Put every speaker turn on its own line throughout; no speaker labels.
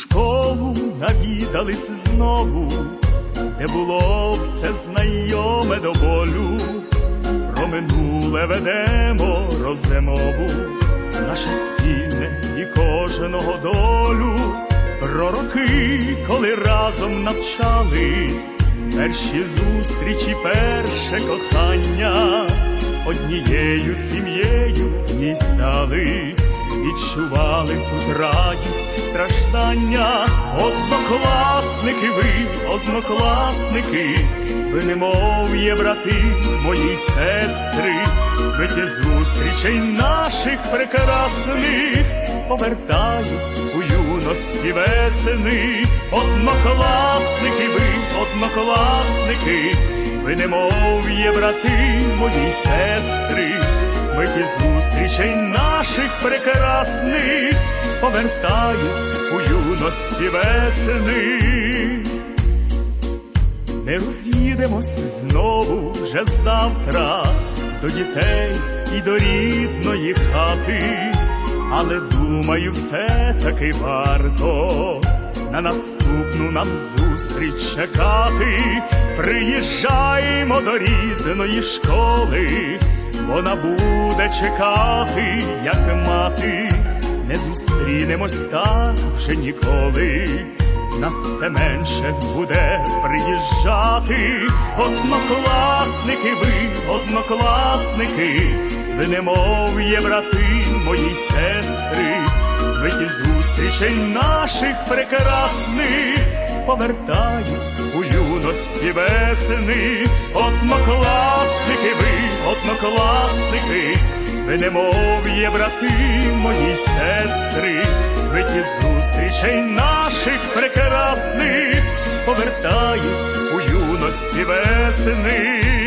Школу навідались знову, де було все знайоме до болю. Про минуле ведемо розмову, наше спільне і кожного долю. Про роки, коли разом навчались, перші зустрічі, перше кохання, однією сім'єю ній стали, відчували тут радість, страждання, однокласники, ви, однокласники, ви немов є брати мої сестри, миті зустрічей наших прекрасних повертають у юності весени, однокласники, ви, однокласники, ви немов є брати мої сестри, миті зустрічей наших прекрасних повертають у юності весени. Не роз'їдемось знову вже завтра до дітей і до рідної хати, але думаю, все таки варто на наступну нам зустріч чекати. Приїжджаємо до рідної школи, вона буде чекати, як мати, не зустрінемось так вже ніколи нас все менше буде приїжджати. Однокласники, ви, однокласники, ви немов брати мої сестри, ви ті зустрічей наших прекрасних повертають у юності весени. Однокласники, однокласники, ви немов брати мої сестри, ви ті зустрічей наших прекрасних повертають у юності весени.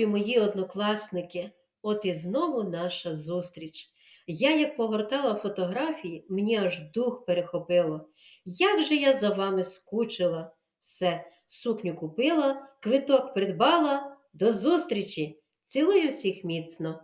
Любі мої однокласники, от і знову наша зустріч. Я як погортала фотографії, мені аж дух перехопило. Як же я за вами скучила. Все, сукню купила, квиток придбала. До зустрічі! Цілую всіх міцно.